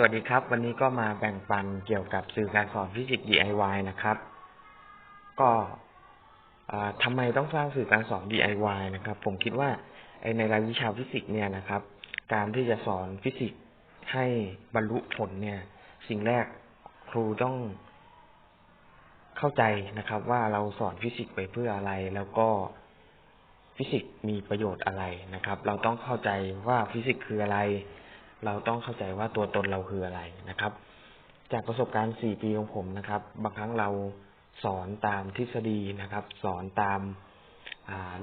สวัสดีครับ วันนี้ก็มาแบ่งปันเกี่ยวกับสื่อการสอนฟิสิกส์ DIY นะครับ ก็ทำไมต้องสร้างสื่อการสอน DIY นะครับ ผมคิดว่าในรายวิชาฟิสิกส์เนี่ยนะครับ การที่จะสอนฟิสิกส์ให้บรรลุผลเนี่ย สิ่งแรกครูต้องเข้าใจนะครับ ว่าเราสอนฟิสิกส์ไปเพื่ออะไร แล้วก็ฟิสิกส์มีประโยชน์อะไรนะครับ เราต้องเข้าใจว่าฟิสิกส์คืออะไร เราต้องเข้าใจว่าตัวตนเราคืออะไรนะครับ จากประสบการณ์สี่ปีของผมนะครับ บางครั้งเราสอนตามทฤษฎีนะครับ สอนตาม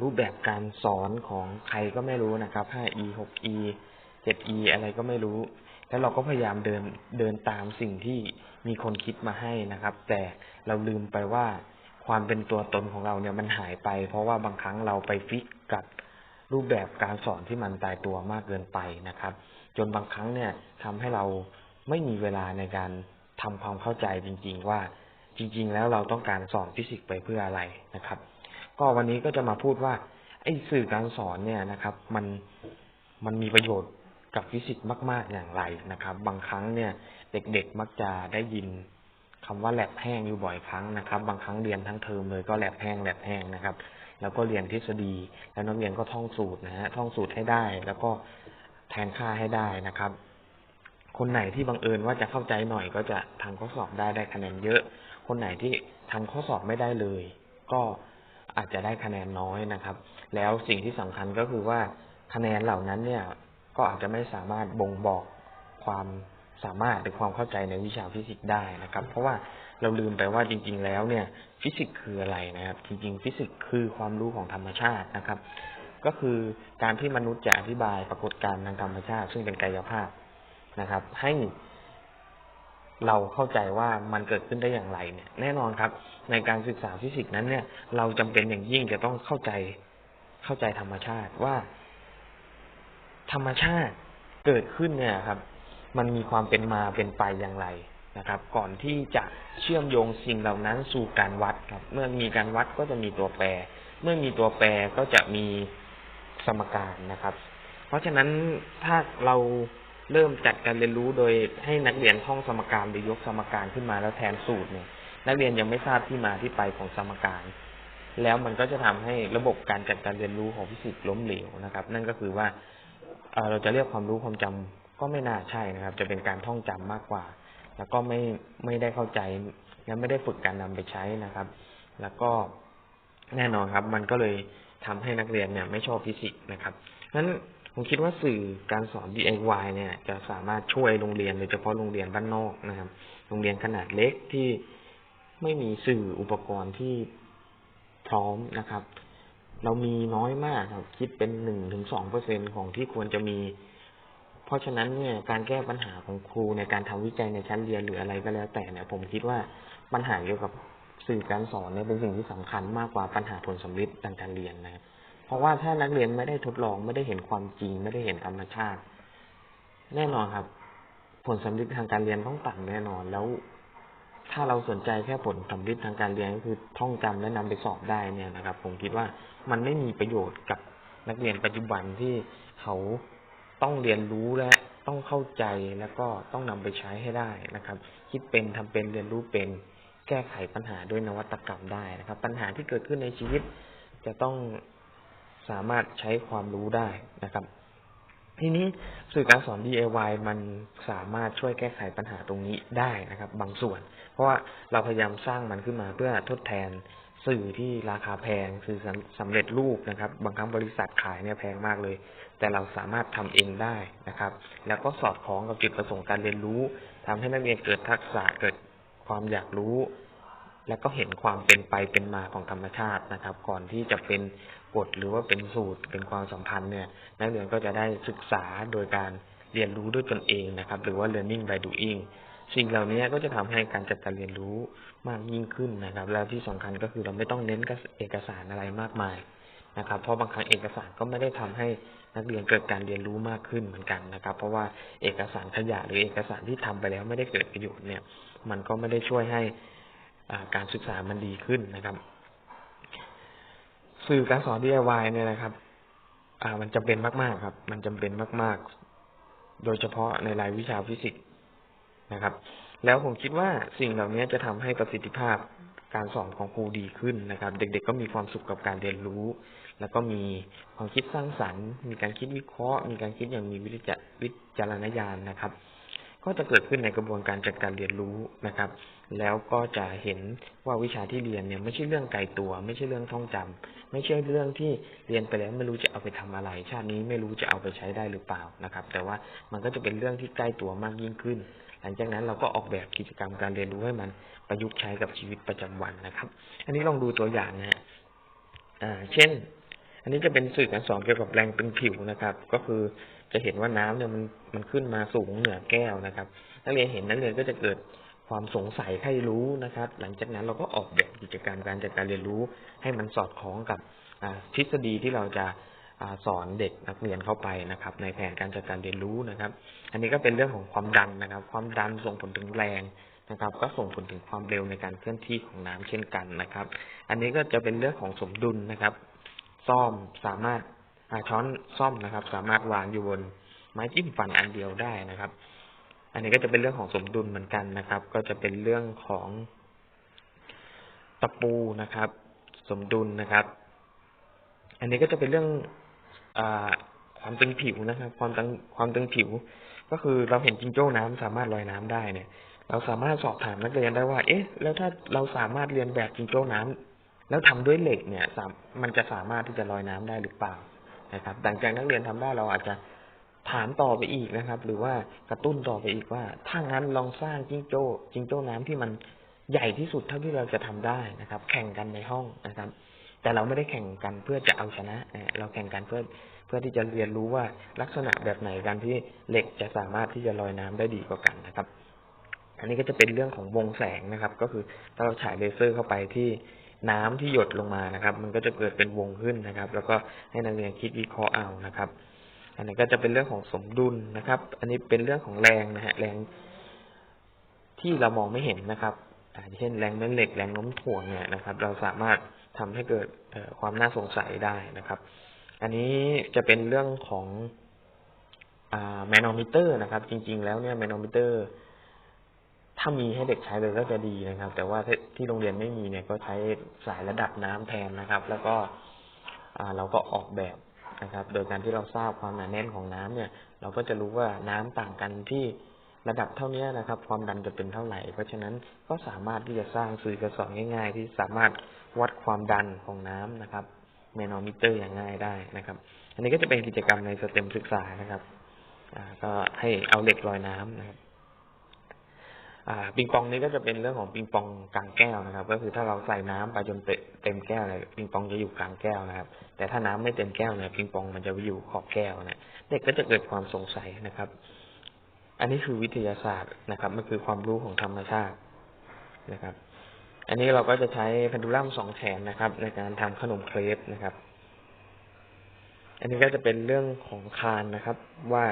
รูปแบบการสอนของใครก็ไม่รู้นะครับ 5e 6e 7e อะไรก็ไม่รู้ แล้วเราก็พยายามเดินเดินตามสิ่งที่มีคนคิดมาให้นะครับ แต่เราลืมไปว่าความเป็นตัวตนของเราเนี่ยมันหายไป เพราะว่าบางครั้งเราไปฟิกกับรูปแบบการสอนที่มันตายตัวมากเกินไปนะครับ จนบางครั้งเนี่ยทำให้เราไม่มีเวลาในการทำความเข้าใจจริง ๆ ว่าจริง ๆ แล้วเราต้องการสอนฟิสิกส์ไปเพื่ออะไรนะครับ ก็วันนี้ก็จะมาพูดว่าไอ้สื่อการสอนเนี่ยนะครับ มันมันมีประโยชน์กับฟิสิกส์มาก ๆ อย่างไรนะครับ บางครั้งเนี่ย เด็ก ๆ มักจะได้ยินคำว่าแลบแห้งอยู่บ่อยครั้งนะครับ บางครั้งเรียนทั้งเทอมเลยก็แลบแห้งแลบแห้งนะครับ แล้วก็เรียนทฤษฎี แล้วนักเรียนก็ท่องสูตรนะฮะท่องสูตรให้ได้ แล้วก็ แทนค่าให้ได้นะครับ คนไหนที่บังเอิญว่าจะเข้าใจหน่อยก็จะทำข้อสอบได้ได้คะแนนเยอะ คนไหนที่ทำข้อสอบไม่ได้เลย ก็อาจจะได้คะแนนน้อยนะครับ แล้วสิ่งที่สำคัญก็คือว่าคะแนนเหล่านั้นเนี่ย ก็อาจจะไม่สามารถบ่งบอกความสามารถหรือความเข้าใจในวิชาฟิสิกส์ได้นะครับ เพราะว่าเราลืมไปว่าจริง ๆ แล้วเนี่ย ฟิสิกส์คืออะไรนะครับ จริง ๆ ฟิสิกส์คือความรู้ของธรรมชาตินะครับ ก็คือการที่มนุษย์จะอธิบายปรากฏการณ์ทางธรรมชาติ ซึ่งเป็นกายภาพนะครับ ให้เราเข้าใจว่ามันเกิดขึ้นได้อย่างไรเนี่ย แน่นอนครับ ในการศึกษาฟิสิกส์นั้นเนี่ย เราจำเป็นอย่างยิ่งจะต้องเข้าใจเข้าใจธรรมชาติว่า ธรรมชาติเกิดขึ้นเนี่ยครับ มันมีความเป็นมาเป็นไปอย่างไรนะครับ ก่อนที่จะเชื่อมโยงสิ่งเหล่านั้นสู่การวัดครับ เมื่อมีการวัดก็จะมีตัวแปร เมื่อมีตัวแปรก็จะมี สมการนะครับ เพราะฉะนั้นถ้าเราเริ่มจัดการเรียนรู้โดยให้นักเรียนท่องสมการหรือยกสมการขึ้นมาแล้วแทนสูตรเนี่ย นักเรียนยังไม่ทราบที่มาที่ไปของสมการ แล้วมันก็จะทำให้ระบบการจัดการเรียนรู้ของฟิสิกส์ล้มเหลวนะครับ นั่นก็คือว่าเราจะเรียกความรู้ความจำก็ไม่น่าใช่นะครับ จะเป็นการท่องจำมากกว่า แล้วก็ไม่ไม่ได้เข้าใจและไม่ได้ฝึกการนำไปใช้นะครับ แล้วก็แน่นอนครับ มันก็เลย ทำให้นักเรียนเนี่ยไม่ชอบฟิสิกส์นะครับนั้นผมคิดว่าสื่อการสอน DIY เนี่ย จะสามารถช่วยโรงเรียนโดยเฉพาะโรงเรียนบ้านนอกนะครับ โรงเรียนขนาดเล็กที่ไม่มีสื่ออุปกรณ์ที่พร้อมนะครับ เรามีน้อยมากครับ คิดเป็นหนึ่งถึงสองเปอร์เซ็นของที่ควรจะมี เพราะฉะนั้นเนี่ยการแก้ปัญหาของครูในการทำวิจัยในชั้นเรียนหรืออะไรก็แล้วแต่เนี่ย ผมคิดว่าปัญหาเกี่ยวกับ สื่อการสอนเนี่ยเป็นสิ่งที่สำคัญมากกว่าปัญหาผลสำเร็จทางการเรียนนะครับ เพราะว่าถ้านักเรียนไม่ได้ทดลองไม่ได้เห็นความจริง ไม่ได้เห็นธรรมชาติ แน่นอนครับ ผลสำเร็จทางการเรียนต้องต่ำแน่นอนแล้ว ถ้าเราสนใจแค่ผลสำเร็จทางการเรียนก็คือท่องจำและนำไปสอบได้เนี่ยนะครับ ผมคิดว่ามันไม่มีประโยชน์กับนักเรียนปัจจุบันที่เขาต้องเรียนรู้และต้องเข้าใจแล้วก็ต้องนำไปใช้ให้ได้นะครับ คิดเป็นทำเป็นเรียนรู้เป็น แก้ไขปัญหาด้วยนวัตกรรมได้นะครับ ปัญหาที่เกิดขึ้นในชีวิตจะต้องสามารถใช้ความรู้ได้นะครับ ทีนี้สื่อการสอน DIY มันสามารถช่วยแก้ไขปัญหาตรงนี้ได้นะครับ บางส่วน เพราะว่าเราพยายามสร้างมันขึ้นมาเพื่อทดแทนสื่อที่ราคาแพงสื่อสำเร็จรูปนะครับ บางครั้งบริษัทขายเนี่ยแพงมากเลย แต่เราสามารถทำเองได้นะครับ แล้วก็สอดคล้องกับจุดประสงค์การเรียนรู้ทำให้นักเรียนเกิดทักษะเกิด ความอยากรู้ และก็เห็นความเป็นไปเป็นมาของธรรมชาตินะครับ ก่อนที่จะเป็นกฎหรือว่าเป็นสูตรเป็นความสัมพันธ์เนี่ย นักเรียนก็จะได้ศึกษาโดยการเรียนรู้ด้วยตนเองนะครับ หรือว่า learning by doing สิ่งเหล่านี้ก็จะทำให้การจัดการเรียนรู้มากยิ่งขึ้นนะครับ แล้วที่สำคัญก็คือเราไม่ต้องเน้นเอกสารอะไรมากมายนะครับ เพราะบางครั้งเอกสารก็ไม่ได้ทำให้นักเรียนเกิดการเรียนรู้มากขึ้นเหมือนกันนะครับ เพราะว่าเอกสารขยะหรือเอกสารที่ทำไปแล้วไม่ได้เกิดประโยชน์เนี่ย มันก็ไม่ได้ช่วยให้การศึกษามันดีขึ้นนะครับ สื่อการสอน DIY เนี่ยนะครับ อ่า มันจำเป็นมากๆครับ มันจำเป็นมาก ๆ โดยเฉพาะในรายวิชาฟิสิกส์นะครับ แล้วผมคิดว่าสิ่งเหล่านี้จะทำให้ประสิทธิภาพการสอนของครูดีขึ้นนะครับ เด็ก ๆ ก็มีความสุขกับการเรียนรู้ แล้วก็มีความคิดสร้างสรรค์ มีการคิดวิเคราะห์ มีการคิดอย่างมีวิจวิจารณญาณนะครับ ก็จะเกิดขึ้นในกระบวนการจัดการเรียนรู้นะครับ แล้วก็จะเห็นว่าวิชาที่เรียนเนี่ยไม่ใช่เรื่องไกลตัว ไม่ใช่เรื่องท่องจำไม่ใช่เรื่องที่เรียนไปแล้วไม่รู้จะเอาไปทำอะไร ชาตินี้ไม่รู้จะเอาไปใช้ได้หรือเปล่านะครับ แต่ว่ามันก็จะเป็นเรื่องที่ใกล้ตัวมากยิ่งขึ้น หลังจากนั้นเราก็ออกแบบกิจกรรมการเรียนรู้ให้มันประยุกต์ใช้กับชีวิตประจำวันนะครับ อันนี้ลองดูตัวอย่างนะฮะอ่าเช่น อันนี้จะเป็นสื่อการสอนเกี่ยวกับแรงตึงผิวนะครับ ก็คือ จะเห็นว่าน้ำเนี่ยมันมันขึ้นมาสูงเหนือแก้วนะครับ นักเรียนเห็นนักเรียนก็จะเกิดความสงสัยใครรู้นะครับ หลังจากนั้นเราก็ออกแบบกิจกรรมการจัดการเรียนรู้ ให้มันสอดคล้องกับทฤษฎีที่เราจะสอนเด็กนักเรียนเข้าไปนะครับ ในแผนการจัดการเรียนรู้นะครับ อันนี้ก็เป็นเรื่องของความดันนะครับ ความดันส่งผลถึงแรงนะครับ ก็ส่งผลถึงความเร็วในการเคลื่อนที่ของน้ำเช่นกันนะครับ อันนี้ก็จะเป็นเรื่องของสมดุลนะครับ ซ่อมสามารถ ช้อนซ่อมนะครับ สามารถวางอยู่บนไม้จิ้มฟันอันเดียวได้นะครับ อันนี้ก็จะเป็นเรื่องของสมดุลเหมือนกันนะครับ ก็จะเป็นเรื่องของตะปูนะครับ สมดุลนะครับ อันนี้ก็จะเป็นเรื่องอความตึงผิวนะครับ ความตึงความตึงผิว ก็คือเราเห็นจิงโจ้น้ำสามารถลอยน้ำได้เนี่ยเราสามารถสอบถามนักเรียนได้ว่า เอ๊ะ แล้วถ้าเราสามารถเรียนแบบจิงโจ้น้ำแล้วทำด้วยเหล็กเนี่ยมันจะสามารถที่จะลอยน้ำได้หรือเปล่า นะครับหลังจากนักเรียนทำได้เราอาจจะถามต่อไปอีกนะครับ หรือว่ากระตุ้นต่อไปอีกว่า ถ้างั้นลองสร้างจิงโจ้จิงโจ้น้ำที่มันใหญ่ที่สุดเท่าที่เราจะทำได้นะครับ แข่งกันในห้องนะครับ แต่เราไม่ได้แข่งกันเพื่อจะเอาชนะเราแข่งกันเพื่อเพื่อที่จะเรียนรู้ว่าลักษณะแบบไหนกันที่เหล็กจะสามารถที่จะลอยน้ำได้ดีกว่ากันนะครับ อันนี้ก็จะเป็นเรื่องของวงแสงนะครับ ก็คือถ้าเราฉายเลเซอร์เข้าไปที่ น้ำที่หยดลงมานะครับ มันก็จะเกิดเป็นวงขึ้นนะครับ แล้วก็ให้นักเรียนคิดวิเคราะห์เอานะครับ อันนี้ก็จะเป็นเรื่องของสมดุลนะครับ อันนี้เป็นเรื่องของแรงนะฮะแรงที่เรามองไม่เห็นนะครับเช่นแรงแม่เหล็กแรงโน้มถ่วงเนี่ยนะครับ เราสามารถทำให้เกิดความน่าสงสัยได้นะครับ อันนี้จะเป็นเรื่องของแมนโนมิเตอร์นะครับ จริง ๆ แล้วเนี่ยแมนโนมิเตอร์ ถ้ามีให้เด็กใช้เลยก็จะดีนะครับ แต่ว่าที่โรงเรียนไม่มีเนี่ยก็ใช้สายระดับน้ำแทนนะครับ แล้วก็เราก็ออกแบบนะครับ โดยการที่เราทราบความหนาแน่นของน้ำเนี่ย เราก็จะรู้ว่าน้ำต่างกันที่ระดับเท่านี้นะครับ ความดันจะเป็นเท่าไหร่ เพราะฉะนั้นก็สามารถที่จะสร้างสื่อกระสอนง่าย ๆ ที่สามารถวัดความดันของน้ำนะครับเมโนมิเตอร์อย่างง่ายได้นะครับ อันนี้ก็จะเป็นกิจกรรมในสเต็มศึกษานะครับก็ให้เอาเหล็กลอยน้ำนะครับ ปิงปองนี้ก็จะเป็นเรื่องของปิงปองกลางแก้วนะครับ ก็คือถ้าเราใส่น้ำไปจนเต็มแก้วเลยปิงปองจะอยู่กลางแก้วนะครับ แต่ถ้าน้ำไม่เต็มแก้วเนี่ยปิงปองมันจะอยู่ขอบแก้วนะเด็กก็จะเกิดความสงสัยนะครับ อันนี้คือวิทยาศาสตร์นะครับ มันคือความรู้ของธรรมชาตินะครับ อันนี้เราก็จะใช้เพนดูลัมสองแขนนะครับ ในการทำขนมเครปนะครับ อันนี้ก็จะเป็นเรื่องของคานนะครับ ว่า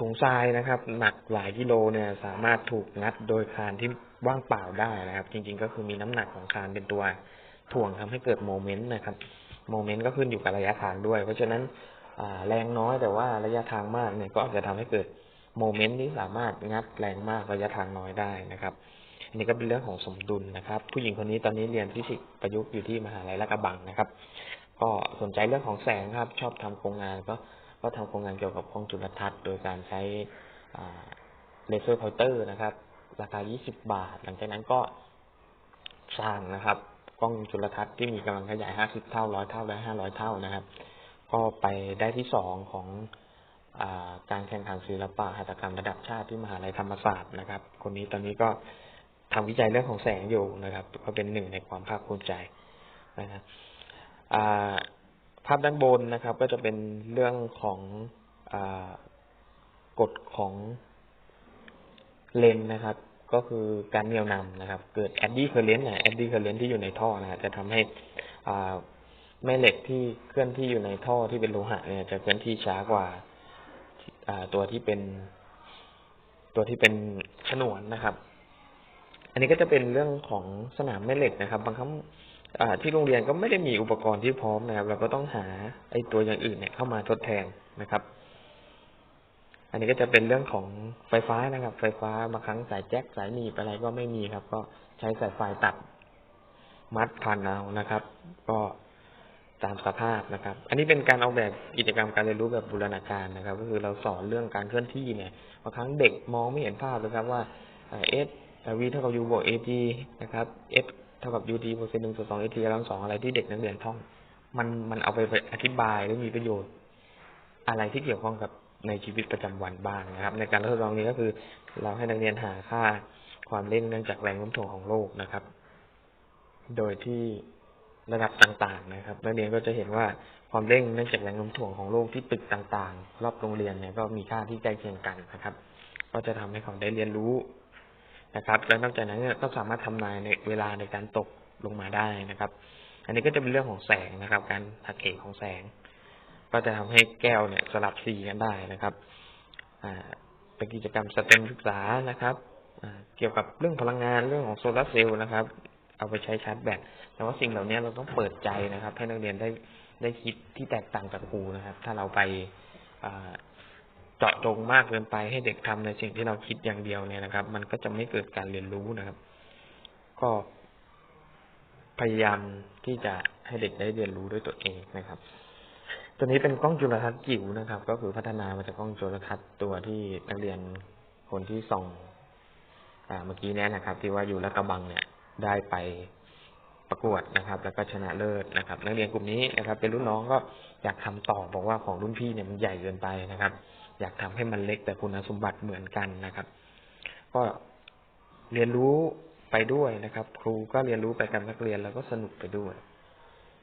ถุงทรายนะครับ หนักหลายกิโลเนี่ย สามารถถูกงัดโดยคานที่ว่างเปล่าได้นะครับ จริง ๆ ก็คือมีน้ำหนักของคานเป็นตัวถ่วงทำให้เกิดโมเมนต์นะครับ โมเมนต์ก็ขึ้นอยู่กับระยะทางด้วย เพราะฉะนั้นแรงน้อยแต่ว่าระยะทางมากเนี่ยก็อาจจะทำให้เกิดโมเมนต์ที่สามารถงัดแรงมากระยะทางน้อยได้นะครับอันนี้ก็เป็นเรื่องของสมดุลนะครับ ผู้หญิงคนนี้ตอนนี้เรียนฟิสิกส์ประยุกต์อยู่ที่มหาลัยลาดกระบังนะครับ ก็สนใจเรื่องของแสงครับ ชอบทำโครงงานก็ ก็ทำโครงงานเกี่ยวกับกล้องจุลทรรศน์โดยการใช้เลเซอร์พอยเตอร์นะครับ ราคา 20 บาท หลังจากนั้นก็สร้างนะครับ กล้องจุลทรรศน์ที่มีกำลังขยาย 50 เท่า 100 เท่า และ 500 เท่านะครับ ก็ไปได้ที่สองของอการแข่งขันศิลปะหัตถกรรมระดับชาติที่มหาลัยธรรมศาสตร์นะครับ คนนี้ตอนนี้ก็ทำวิจัยเรื่องของแสงอยู่นะครับ ก็เป็นหนึ่งในความภาคภูมิใจนะครับ ภาพด้านบนนะครับ ก็จะเป็นเรื่องของอกฎของเลนนะครับ ก็คือการเหนี่ยวนำนะครับ เกิดแอดดี้เคอร์เรนต์นะแอดดี้เคอร์เรนต์ที่อยู่ในท่อนะจะทำให้แม่เหล็กที่เคลื่อนที่อยู่ในท่อที่เป็นโลหะเนี่ย จะเคลื่อนที่ช้ากว่าตัวที่เป็น ตัวที่เป็นฉนวนนะครับ อันนี้ก็จะเป็นเรื่องของสนามแม่เหล็กนะครับ บางครั้ง ที่โรงเรียนก็ไม่ได้มีอุปกรณ์ที่พร้อมนะครับ เราก็ต้องหาไอ้ตัวอย่างอื่นเนี่ยเข้ามาทดแทนนะครับ อันนี้ก็จะเป็นเรื่องของไฟฟ้านะครับ ไฟฟ้าบางครั้งสายแจ็คสายหนีบอะไรก็ไม่มีครับ ก็ใช้สายไฟตัดมัดพันเอานะครับ ก็ตามสภาพนะครับ อันนี้เป็นการออกแบบกิจกรรมการเรียนรู้แบบบูรณาการนะครับ ก็คือเราสอนเรื่องการเคลื่อนที่เนี่ยบางครั้งเด็กมองไม่เห็นภาพเลยครับว่าเอสวีเท่ากับยูบวกเอจีนะครับเอส เท่ากับยูดีบวกเซนหนึ่งส่วนสองเอทีกำลังสองอะไรที่เด็กนักเรียนท่อง มันมันเอาไปอธิบายหรือมีประโยชน์ อะไรที่เกี่ยวข้องกับในชีวิตประจำวันบ้างนะครับ ในการทดลองนี้ก็คือ เราให้นักเรียนหาค่าความเร่งเนื่องจากแรงโน้มถ่วงของโลกนะครับ โดยที่ระดับต่างๆ นะครับ นักเรียนก็จะเห็นว่าความเร่งเนื่องจากแรงโน้มถ่วงของโลกที่ตึกต่างๆ รอบโรงเรียนเนี่ยก็มีค่าที่ใกล้เคียงกันนะครับ ก็จะทำให้เขาได้เรียนรู้ นะครับ และนอกจากนั้นก็สามารถทำนายในเวลาในการตกลงมาได้นะครับ อันนี้ก็จะเป็นเรื่องของแสงนะครับ การหักเหของแสง ก็จะทำให้แก้วเนี่ยสลับสีกันได้นะครับ อ่าเป็นกิจกรรมสเต็มศึกษานะครับเกี่ยวกับเรื่องพลังงานเรื่องของโซลาร์เซลล์นะครับ เอาไปใช้ชาร์จแบตแต่ว่าสิ่งเหล่านี้เราต้องเปิดใจนะครับ ให้นักเรียนได้ได้คิดที่แตกต่างจากครูนะครับ ถ้าเราไป เจาะจงมากเกินไปให้เด็กทำในสิ่งที่เราคิดอย่างเดียวเนี่ยนะครับ มันก็จะไม่เกิดการเรียนรู้นะครับ ก็พยายามที่จะให้เด็กได้เรียนรู้ด้วยตัวเองนะครับ ตัวนี้เป็นกล้องจุลทรรศน์จิ๋วนะครับ ก็คือพัฒนามาจากกล้องจุลทรรศน์ตัวที่นักเรียนคนที่ส่องเมื่อกี้นี้นะครับ ที่ว่าอยู่ละกระบังเนี่ยได้ไปประกวดนะครับ แล้วก็ชนะเลิศนะครับ นักเรียนกลุ่มนี้นะครับ เป็นรุ่นน้องก็อยากทำต่อบอกว่าของรุ่นพี่เนี่ยมันใหญ่เกินไปนะครับ อยากทำให้มันเล็กแต่คุณสมบัติเหมือนกันนะครับ ก็เรียนรู้ไปด้วยนะครับ ครูก็เรียนรู้ไปกับนักเรียนแล้วก็สนุกไปด้วย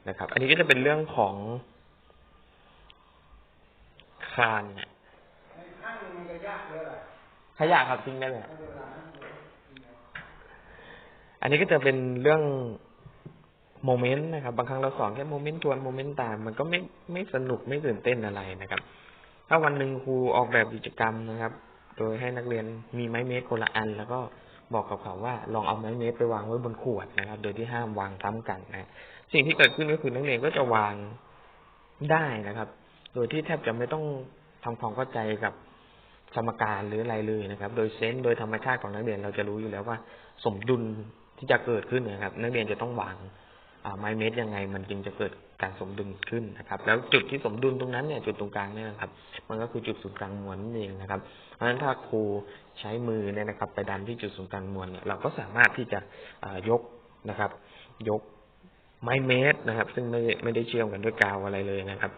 นะครับ อันนี้ก็จะเป็นเรื่องของคานเนี่ยขยะครับทิ้งได้ไหมอันนี้ก็จะเป็นเรื่องโมเมนต์นะครับ บางครั้งเราสอนแค่โมเมนต์ทวนโมเมนต์ตาม มันก็ไม่ไม่สนุกไม่ตื่นเต้นอะไรนะครับ ถ้าวันหนึ่งครูออกแบบกิจกรรมนะครับ โดยให้นักเรียนมีไม้เมตรคนละอัน แล้วก็บอกกับเขาว่าลองเอาไม้เมตรไปวางไว้บนขวดนะครับ โดยที่ห้ามวางซ้ำกันนะสิ่งที่เกิดขึ้นก็คือนักเรียนก็จะวางได้นะครับ โดยที่แทบจะไม่ต้องทำความเข้าใจกับสมการหรืออะไรเลยนะครับ โดยเซนส์โดยธรรมชาติของนักเรียนเราจะรู้อยู่แล้วว่า สมดุลที่จะเกิดขึ้นนะครับ นักเรียนจะต้องวางไม้เมตรยังไง มันจึงจะเกิด การสมดุลขึ้นนะครับ แล้วจุดที่สมดุลตรงนั้นเนี่ยจุดตรงกลางเนี่ยนะครับ มันก็คือจุดศูนย์กลางมวลนั่นเองนะครับ เพราะฉะนั้นถ้าครูใช้มือเนี่ยนะครับ ไปดันที่จุดศูนย์กลางมวลเนี่ยเราก็สามารถที่จะยกนะครับ ยกไม้เมตรนะครับ ซึ่งไม่ไม่ได้เชื่อมกันด้วยกาวอะไรเลยนะครับ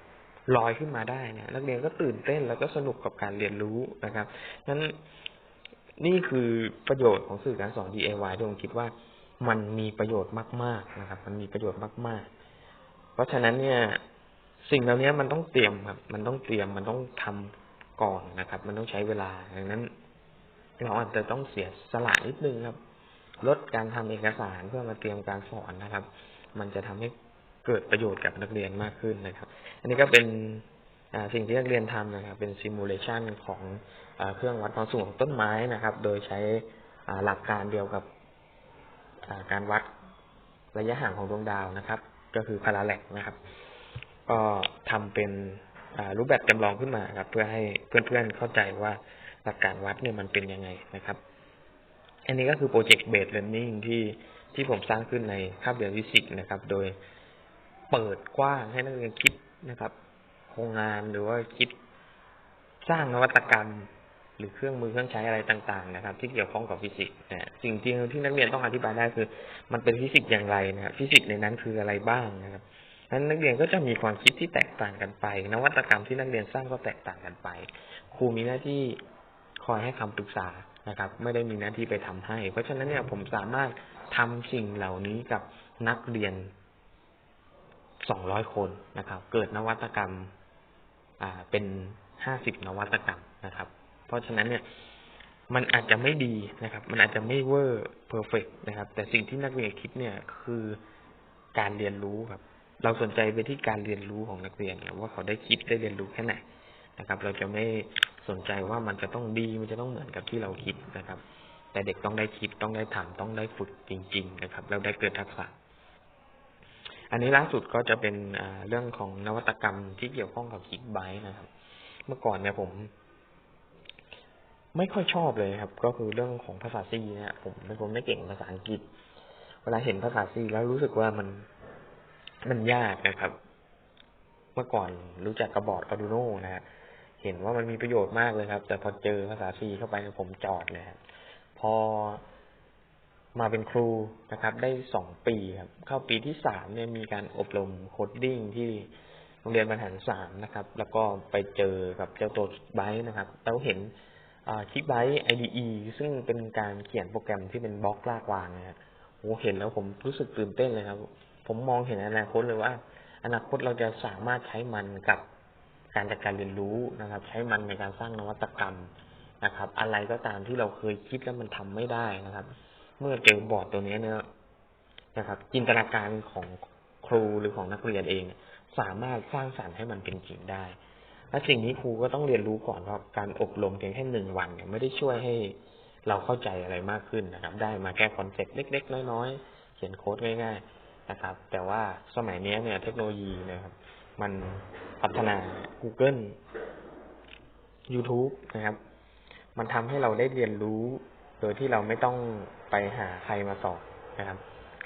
ลอยขึ้นมาได้เนี่ยนักเรียนก็ตื่นเต้นแล้วก็สนุกกับการเรียนรู้นะครับนั้นนี่คือประโยชน์ของสื่อการสอน DIY ที่ผมคิดว่ามันมีประโยชน์มาก ๆนะครับ มันมีประโยชน์มาก ๆ ราะฉะนั้นเนี่ย สิ่งเหล่านี้มันต้องเตรียมครับ มันต้องเตรียมมันต้องทำก่อนนะครับ มันต้องใช้เวลาดังนั้นเราอาจจะต้องเสียสละนิดนึงครับ ลดการทำเอกสารเพื่อมาเตรียมการสอนนะครับ มันจะทำให้เกิดประโยชน์กับนักเรียนมากขึ้นนะครับ อันนี้ก็เป็นสิ่งที่นักเรียนทำนะครับ เป็นซิมูเลชันของเครื่องวัดความสูงของต้นไม้นะครับ โดยใช้หลักการเดียวกับการวัดระยะห่างของดวงดาวนะครับ ก็คือพาราแลกนะครับ ก็ทำเป็นรูปแบบจำลองขึ้นมาครับ เพื่อให้เพื่อนๆเข้าใจว่าหลักการวัดเนี่ยมันเป็นยังไงนะครับ อันนี้ก็คือโปรเจกต์เบสเลอร์นิ่งที่ที่ผมสร้างขึ้นในคาบเรียนฟิสิกส์นะครับ โดยเปิดกว้างให้นักเรียนคิดนะครับ โครงงานหรือว่าคิดสร้างนวัตกรรม หรือเครื่องมือเครื่องใช้อะไรต่าง ๆ นะครับ ที่เกี่ยวข้องกับฟิสิกส์นะสิ่งที่ที่นักเรียนต้องอธิบายได้คือ มันเป็นฟิสิกส์อย่างไรนะครับฟิสิกส์ในนั้นคืออะไรบ้างนะครับนั้นนักเรียนก็จะมีความคิดที่แตกต่างกันไป นวัตกรรมที่นักเรียนสร้างก็แตกต่างกันไป ครูมีหน้าที่คอยให้คำปรึกษานะครับ ไม่ได้มีหน้าที่ไปทำให้ เพราะฉะนั้นเนี่ยผมสามารถทำสิ่งเหล่านี้กับนักเรียนสองร้อยคนนะครับ เกิดนวัตกรรม อ่าเป็นห้าสิบนวัตกรรมนะครับ เพราะฉะนั้นเนี่ยมันอาจจะไม่ดีนะครับ มันอาจจะไม่เวอร์เพอร์เฟกนะครับ แต่สิ่งที่นักเรียนคิดเนี่ยคือการเรียนรู้ครับ เราสนใจไปที่การเรียนรู้ของนักเรียนเนี่ยว่าเขาได้คิดได้เรียนรู้แค่ไหนนะครับ เราจะไม่สนใจว่ามันจะต้องดี มันจะต้องเหมือนกับที่เราคิดนะครับ แต่เด็กต้องได้คิด ต้องได้ทำต้องได้ฝึกจริง ๆ นะครับ แล้วได้เกิดทักษะ อันนี้ล่าสุดก็จะเป็นเรื่องของนวัตกรรมที่เกี่ยวข้องกับคิกไบนะครับ เมื่อก่อนเนี่ยผม ไม่ค่อยชอบเลยครับ ก็คือเรื่องของภาษาซีเนี่ยผมเป็นคนไม่เก่งภาษาอังกฤษ เวลาเห็นภาษาซีแล้วรู้สึกว่ามันมันยากนะครับ เมื่อก่อนรู้จักกระบอร์ด Arduino นะฮะเห็นว่ามันมีประโยชน์มากเลยครับ แต่พอเจอภาษาซีเข้าไปผมจอดเลยครับพอมาเป็นครูนะครับ ได้สองปีครับ เข้าปีที่สามเนี่ยมีการอบรมโคดดิ้งที่โรงเรียนบรรหารสามนะครับ แล้วก็ไปเจอกับเจ้าตัวไบต์นะครับแล้วเห็น คิกไบต์ IDE ซึ่งเป็นการเขียนโปรแกรมที่เป็นบล็อกลากวางนะครับโอ้เห็นแล้วผมรู้สึกตื่นเต้นเลยครับ ผมมองเห็นอนาคตเลยว่า อนาคตเราจะสามารถใช้มันกับการจัดการเรียนรู้นะครับ ใช้มันในการสร้างนวัตกรรมนะครับ อะไรก็ตามที่เราเคยคิดแล้วมันทำไม่ได้นะครับ เมื่อเจอบอร์ดตัวนี้เนี่ยนะครับ จินตนาการของครูหรือของนักเรียนเอง สามารถสร้างสารรค์ให้มันเป็นจริงได้ และสิ่งนี้ครูก็ต้องเรียนรู้ก่อนว่าการอบรมเพียงแค่หนึ่งวันเนี่ยไม่ได้ช่วยให้เราเข้าใจอะไรมากขึ้นนะครับ ได้มาแค่คอนเซ็ปต์เล็ก ๆ น้อยๆเขียนโค้ดง่าย ๆนะครับ แต่ว่าสมัยนี้เนี่ย เทคโนโลยีนะครับ มันพัฒนา Google YouTube นะครับ มันทำให้เราได้เรียนรู้ โดยที่เราไม่ต้องไปหาใครมาสอนนะครับ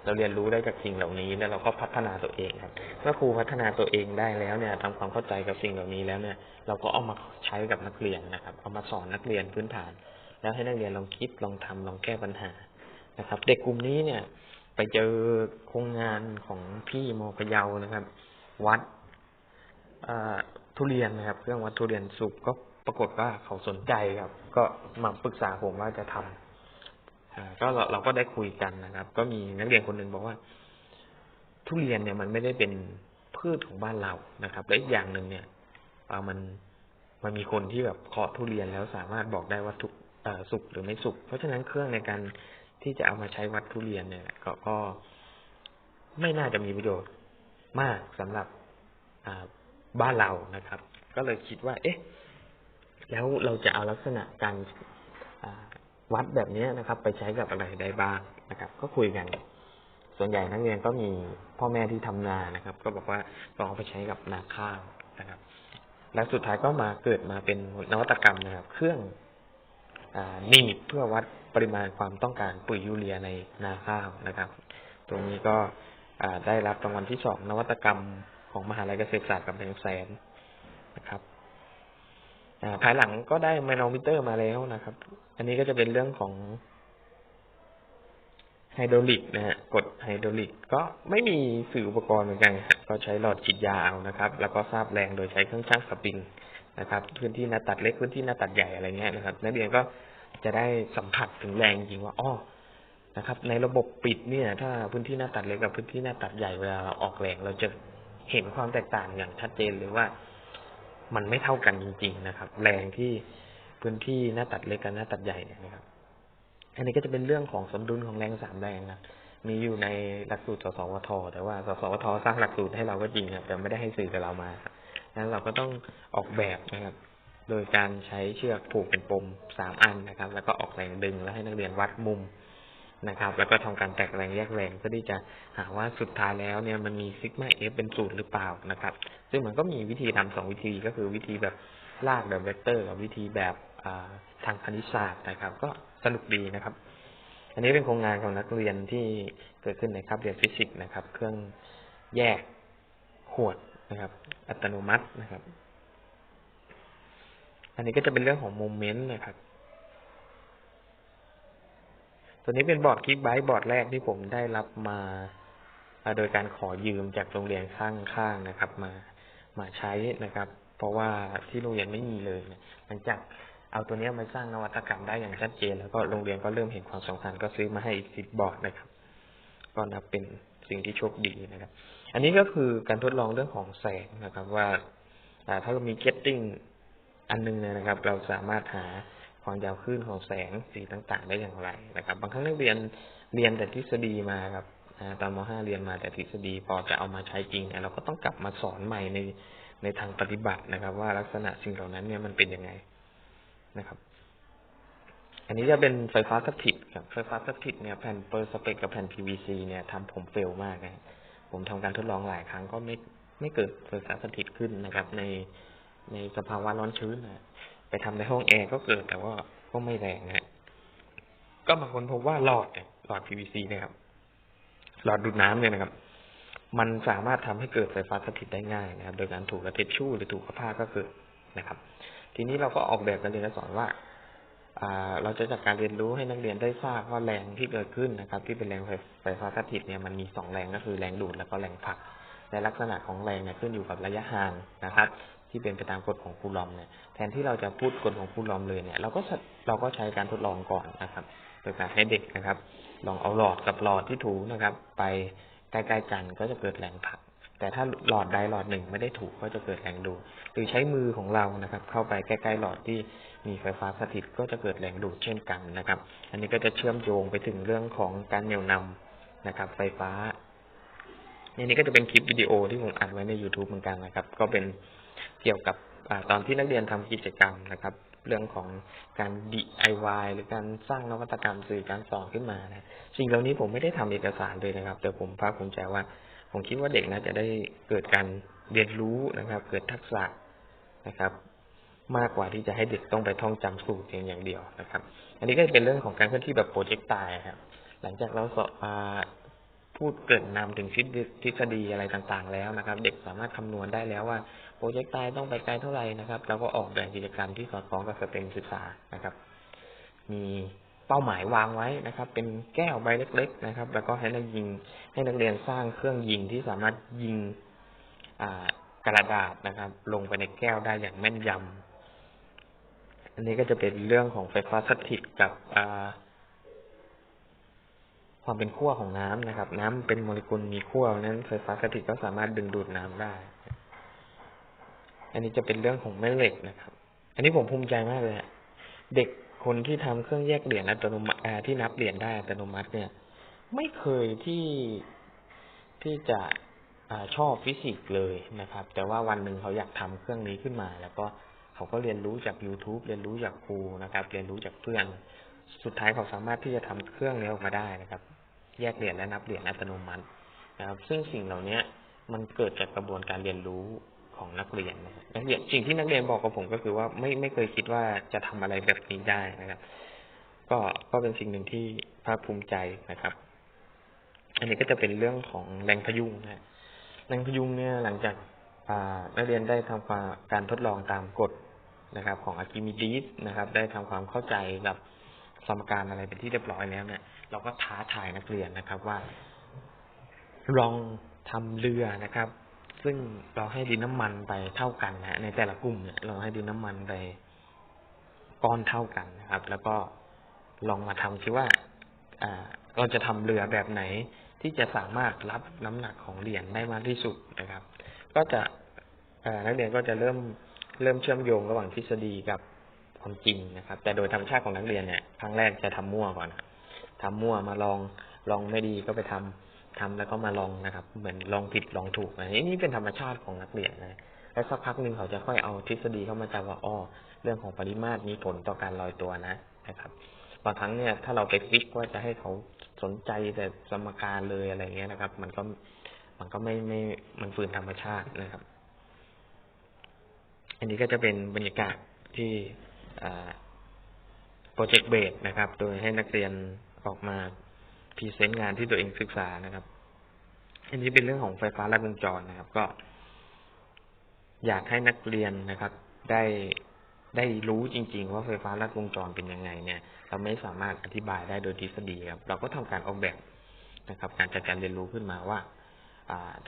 เราเรียนรู้ได้จากสิ่งเหล่านี้แล้วเราก็พัฒนาตัวเองครับ เมื่อครูพัฒนาตัวเองได้แล้วเนี่ยทำความเข้าใจกับสิ่งเหล่านี้แล้วเนี่ย เราก็เอามาใช้กับนักเรียนนะครับ เอามาสอนนักเรียนพื้นฐาน แล้วให้นักเรียนลองคิดลองทำลองแก้ปัญหานะครับ เด็กกลุ่มนี้เนี่ย ไปเจอโครงงานของพี่มพะเยานะครับ วัดทุเรียนนะครับ เครื่องวัดทุเรียนสุกก็ปรากฏว่าเขาสนใจครับ ก็มาปรึกษาผมว่าจะทำ ก็เราเราก็ได้คุยกันนะครับ ก็มีนักเรียนคนหนึ่งบอกว่า ทุเรียนเนี่ยมันไม่ได้เป็นพืชของบ้านเรานะครับ และอีกอย่างหนึ่งเนี่ยมันมันมีคนที่แบบเคาะทุเรียนแล้วสามารถบอกได้ว่าทุกสุกหรือไม่สุกเพราะฉะนั้นเครื่องในการที่จะเอามาใช้วัดทุเรียนเนี่ย ก็ก็ไม่น่าจะมีประโยชน์มากสำหรับบ้านเรานะครับ ก็เลยคิดว่า เอ๊ะ แล้วเราจะเอาลักษณะการ วัดแบบนี้นะครับ ไปใช้กับอะไรได้บ้างนะครับ ก็คุยกัน ส่วนใหญ่นักเรียนก็มีพ่อแม่ที่ทำนานะครับ ก็บอกว่าลองไปใช้กับนาข้าวนะครับ และสุดท้ายก็มาเกิดมาเป็นนวัตกรรมนะครับ เครื่องอนีบเพื่อวัดปริมาณความต้องการปุ๋ยยูเรียในนาข้าวนะครับ ตรงนี้ก็ได้รับรางวัลที่สองนวัตกรรมของมหาลัยเกษตรศาสตร์กับแบงแสนนะครับ ภายหลังก็ได้ไมโนมิเตอร์มาแล้วนะครับ อันนี้ก็จะเป็นเรื่องของไฮดรอลิกนะฮะกดไฮดรอลิกก็ไม่มีสื่ออุปกรณ์เหมือนกันก็ใช้หลอดฉีดยาเอานะครับ แล้วก็ทราบแรงโดยใช้เครื่องชั่งสปริงนะครับ พื้นที่หน้าตัดเล็กพื้นที่หน้าตัดใหญ่อะไรเงี้ยนะครับนักเรียนก็จะได้สัมผัสถึงแรงจริงว่าอ้อนะครับ ในระบบปิดเนี่ย ถ้าพื้นที่หน้าตัดเล็กกับพื้นที่หน้าตัดใหญ่เวลาเราออกแรง เราจะเห็นความแตกต่างอย่างชัดเจนเลยว่า มันไม่เท่ากันจริง ๆ นะครับ แรงที่พื้นที่หน้าตัดเล็กกับหน้าตัดใหญ่เนี่ยนะครับ อันนี้ก็จะเป็นเรื่องของสมดุลของแรงสามแรงนะมีอยู่ในหลักสูตรสสวท แต่ว่าสสวท สร้างหลักสูตรให้เราก็จริงครับแต่ไม่ได้ให้สื่อกับเรามานั้นเราก็ต้องออกแบบนะครับ โดยการใช้เชือกผูกเป็นปมสามอันนะครับ แล้วก็ออกแรงดึงแล้วให้นักเรียนวัดมุม นะครับ แล้วก็ทำการแตกแรงแยกแรงเพื่อที่จะหาว่าสุดท้ายแล้วเนี่ยมันมีซิกมาเอฟเป็นศูนย์หรือเปล่านะครับ ซึ่งมันก็มีวิธีทำสองวิธีก็คือวิธีแบบลากแบบเวกเตอร์ กับวิธีแบบทางคณิตศาสตร์นะครับ ก็สนุกดีนะครับ อันนี้เป็นโครงงานของนักเรียนที่เกิดขึ้นในคาบเรียนฟิสิกส์นะครับ เครื่องแยกขวดนะครับ อัตโนมัตินะครับ อันนี้ก็จะเป็นเรื่องของโมเมนต์นะครับ ตัวนี้เป็นบอร์ดคิกไบต์บอร์ดแรกที่ผมได้รับมาโดยการขอยืมจากโรงเรียนข้างๆนะครับ มามาใช้นะครับ เพราะว่าที่โรงเรียนไม่มีเลยหลังจากเอาตัวนี้มาสร้างนวัตกรรมได้อย่างชัดเจน แล้วก็โรงเรียนก็เริ่มเห็นความสำคัญก็ซื้อมาให้สิบบอร์ดนะครับ ก็นับเป็นสิ่งที่โชคดีนะครับ อันนี้ก็คือการทดลองเรื่องของแสงนะครับ ว่าถ้าเรามีเกตติ้งอันนึงนะครับ เราสามารถหา ความยาวคลื่นของแสงสีต่างๆ ได้อย่างไรนะครับ บางครั้งนักเรียนเรียนแต่ทฤษฎีมาครับตอนม .5 เรียนมาแต่ทฤษฎีพอจะเอามาใช้จริงเราก็ต้องกลับมาสอนใหม่ในในทางปฏิบัตินะครับ ว่าลักษณะสิ่งเหล่านั้นเนี่ยมันเป็นยังไงนะครับ อันนี้จะเป็นไฟฟ้าสถิตครับไฟฟ้าสถิตเนี่ยแผ่นเปอร์สเปกกับแผ่น PVC เนี่ยทำผมเฟลมากนะผมทำการทดลองหลายครั้งก็ไม่ไม่เกิดไฟฟ้าสถิตขึ้นนะครับ ในในสภาวะร้อนชื้นนะ ไปทำในห้องแอร์ก็เกิดแต่ว่าก็ไม่แรงนะ ก็บางคนพบว่าหลอดเนี่ยหลอด PVC นี่ยครับ หลอดดูดน้ำเนี่ยนะครับ มันสามารถทำให้เกิดไฟฟ้าสถิตได้ง่ายนะครับ โดยการถูกกระเทชชู่หรือถูกกระผ้าก็เกิดนะครับ ทีนี้เราก็ออกแบบการเรียนการสอนว่าเราจะจัดการเรียนรู้ให้นักเรียนได้ทราบว่าแรงที่เกิดขึ้นนะครับ ที่เป็นแรงไฟฟ้าสถิตเนี่ยมันมีสองแรงก็คือแรงดูดแล้วก็แรงผลักในลักษณะของแรงเนี่ยขึ้นอยู่กับระยะห่างนะครับ ที่เป็นไปตามกฎของคูลอมเนี่ยแทนที่เราจะพูดกฎของคูลอมเลยเนี่ย เราก็เราก็ใช้การทดลองก่อนนะครับโดยการให้เด็กนะครับ ลองเอาหลอดกับหลอดที่ถูนะครับ ไปใกล้ๆกันก็จะเกิดแรงผลัก แต่ถ้าหลอดใดหลอดหนึ่งไม่ได้ถูกก็จะเกิดแรงดูดหรือใช้มือของเรานะครับ เข้าไปใกล้ๆหลอดที่มีไฟฟ้าสถิตก็จะเกิดแรงดูดเช่นกันนะครับ อันนี้ก็จะเชื่อมโยงไปถึงเรื่องของการเหนี่ยวนำนะครับ ไฟฟ้าอันนี้ก็จะเป็นคลิปวิดีโอที่ผมอัดไว้ใน YouTube เหมือนกันนะครับ ก็เป็น เกี่ยวกับอตอนที่นักเรียนทำกิจกรรมนะครับ เรื่องของการ DIY หรือการสร้างนวัตกรรมสื่อการสอนขึ้นมานะสิ่งเหล่านี้ผมไม่ได้ทำเอกสารเลยนะครับ แต่ผมภาคภูมิใจว่า ผมคิดว่าเด็กน่าจะได้เกิดการเรียนรู้นะครับ เกิดทักษะนะครับ มากกว่าที่จะให้เด็กต้องไปท่องจำสูตรเพียงอย่างเดียวนะครับ อันนี้ก็จะเป็นเรื่องของการเคลื่อนที่แบบโปรเจกต์ตายครับ หลังจากเราสอบพูดเกิดนำถึงทฤษฎีอะไรต่างๆ แล้วนะครับ เด็กสามารถคำนวณได้แล้วว่าโปรเจกต์ตายต้องไปไกลเท่าไหร่นะครับ เราก็ออกแบบกิจกรรมที่สอดคล้องกับสเต็มศึกษานะครับ มีเป้าหมายวางไว้นะครับ เป็นแก้วใบเล็ก ๆ นะครับ แล้วก็ให้นักยิง ให้นักเรียนสร้างเครื่องยิงที่สามารถยิงกระดาษนะครับ ลงไปในแก้วได้อย่างแม่นยำอันนี้ก็จะเป็นเรื่องของไฟฟ้าสถิตกับความเป็นขั้วของน้ำนะครับ น้ำเป็นโมเลกุลมีขั้วนั้นไฟฟ้าสถิตก็สามารถดึงดูดน้ำได้ อันนี้จะเป็นเรื่องของแม่เหล็กนะครับ อันนี้ผมภูมิใจมากเลยเด็กคนที่ทำเครื่องแยกเหรียญอัตโนมัติที่นับเหรียญได้อัตโนมัติ เนี่ย ไม่เคยที่ที่จะอชอบฟิสิกส์เลยนะครับ แต่ว่าวันหนึ่งเขาอยากทำเครื่องนี้ขึ้นมา แล้วก็เขาก็เรียนรู้จาก YouTube เรียนรู้จากครูนะครับ เรียนรู้จากเพื่อน สุดท้ายเขาสามารถที่จะทำเครื่องนี้ออกมาได้นะครับ แยกเหรียญและนับเหรียญอัตโนมัตินะครับ ซึ่งสิ่งเหล่านี้มันเกิดจากกระบวนการเรียนรู้ ของนักเรียนนักเรียนสิ่งที่นักเรียนบอกกับผมก็คือว่าไม่ไม่เคยคิดว่าจะทำอะไรแบบนี้ได้นะครับ ก็ก็เป็นสิ่งหนึ่งที่ภาคภูมิใจนะครับ อันนี้ก็จะเป็นเรื่องของแรงพยุงนะแรงพยุงเนี่ยหลังจากนักเรียนได้ทำความการทดลองตามกฎนะครับ ของอะคิมิดีสนะครับ ได้ทำความเข้าใจกับสมการอะไรเป็นที่เรียบร้อยแล้วเนี่ย เราก็ท้าทายนักเรียนนะครับว่าลองทำเรือนะครับ ซึ่งเราให้ดินน้ำมันไปเท่ากันนะในแต่ละกลุ่มเนี่ยเราให้ดินน้ำมันไปก้อนเท่ากันนะครับ แล้วก็ลองมาทำซิดว่าอ่าเราจะทำเรือแบบไหนที่จะสามารถรับน้ำหนักของเหรียญได้มากที่สุดนะครับ ก็จะนักเรียนก็จะเริ่มเริ่มเชื่อมโยงระหว่างทฤษฎีกับความจริงนะครับ แต่โดยธรรมชาติของนักเรียนเนี่ยครั้งแรกจะทำมั่วก่อนทำมั่วมาลองลองไม่ดีก็ไปทำ ทำแล้วก็มาลองนะครับ เหมือนลองผิดลองถูกอันนี้นี่เป็นธรรมชาติของนักเรียนนะแล้วสักพักหนึ่งเขาจะค่อยเอาทฤษฎีเข้ามาจับว่าอ้อเรื่องของปริมาตรมีผลต่อการลอยตัวนะนะครับบางครั้งเนี่ยถ้าเราไปฟิกว่าจะให้เขาสนใจแต่สมการเลยอะไรเงี้ยนะครับ มันก็มันก็ไม่ไม่มันฝืนธรรมชาตินะครับ อันนี้ก็จะเป็นบรรยากาศที่โปรเจกต์เบสนะครับ โดยให้นักเรียนออกมา พรีเซนต์งานที่ตัวเองศึกษานะครับอันนี้เป็นเรื่องของไฟฟ้าลัดวงจรนะครับ ก็ อยากให้นักเรียนนะครับ ได้ได้รู้จริง ๆ ว่าไฟฟ้าลัดวงจรเป็นยังไง เนี่ย เราไม่สามารถอธิบายได้โดยทฤษฎีครับ เราก็ทำการออกแบบนะครับ การจัดการเรียนรู้ขึ้นมาว่า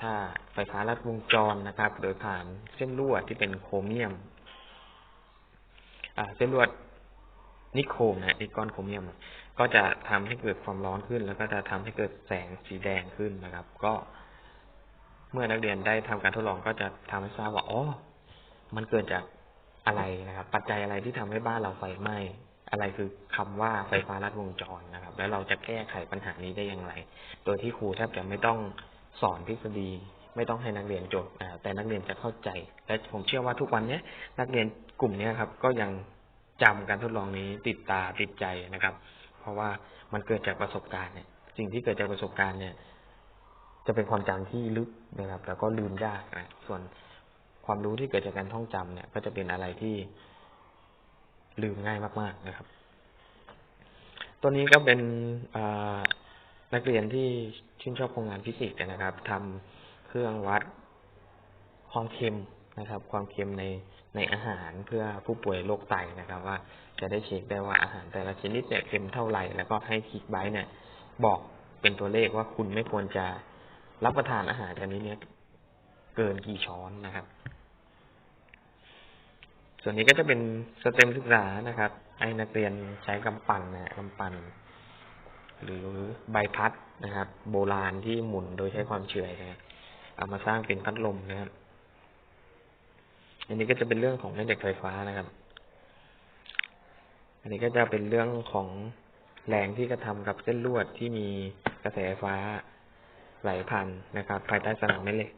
ถ้าไฟฟ้าลัดวงจรนะครับ โดยผ่านเส้นลวดที่เป็นโครเมียมเส้นลวดนิโคมนะนิกอนโครเมียม ก็จะทำให้เกิดความร้อนขึ้น แล้วก็จะทำให้เกิดแสงสีแดงขึ้นนะครับ ก็ เมื่อนักเรียนได้ทำการทดลองก็จะทำให้ทราบว่าอ๋อมันเกิดจากอะไรนะครับ ปัจจัยอะไรที่ทำให้บ้านเราไฟไหม้อะไรคือคำว่าไฟฟ้าลัดวงจรนะครับ แล้วเราจะแก้ไขปัญหานี้ได้อย่างไร โดยที่ครูแทบจะไม่ต้องสอนทฤษฎี ไม่ต้องให้นักเรียนจดแต่นักเรียนจะเข้าใจ และผมเชื่อว่าทุกวันนี้นักเรียนกลุ่มนี้ครับ ก็ยังจำการทดลองนี้ติดตาติดใจนะครับ เพราะว่ามันเกิดจากประสบการณ์เนี่ย สิ่งที่เกิดจากประสบการณ์เนี่ย จะเป็นความจำที่ลึกนะครับ แล้วก็ลืมยากนะส่วนความรู้ที่เกิดจากการท่องจำเนี่ย ก็จะเป็นอะไรที่ลืมง่ายมาก ๆนะครับ ตัวนี้ก็เป็นนักเรียนที่ชื่นชอบโครงงานฟิสิกส์นะครับทำเครื่องวัดความเค็ม นะครับ ความเค็มในในอาหารเพื่อผู้ป่วยโรคไตนะครับ ว่าจะได้เช็คได้ว่าอาหารแต่ละชนิดเนี่ยเค็มเท่าไหร่แล้วก็ให้คลิกไบต์เนี่ย บอกเป็นตัวเลขว่าคุณไม่ควรจะรับประทานอาหารชนิดเนี้ยเกินกี่ช้อนนะครับ ส่วนนี้ก็จะเป็นสเต็มศึกษานะครับให้นักเรียนใช้กำปั่นนะกำปั่นหรือใบพัดนะครับ โบราณที่หมุนโดยใช้ความเฉื่อยนะเอามาสร้างเป็นพัดลมนะครับ อันนี้ก็จะเป็นเรื่องของแม่เหล็กไฟฟ้านะครับ อันนี้ก็จะเป็นเรื่องของแรงที่กระทำกับเส้นลวดที่มีกระแสไฟฟ้าไหลผ่านนะครับ ภายใต้สนามแม่เหล็ก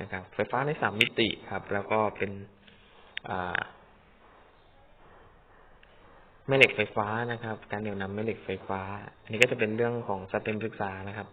นะครับ ไฟฟ้าในสามมิติครับ แล้วก็เป็นอ่าแม่เหล็กไฟฟ้านะครับ การเหนี่ยวนำแม่เหล็กไฟฟ้า อันนี้ก็จะเป็นเรื่องของสเต็มศึกษานะครับ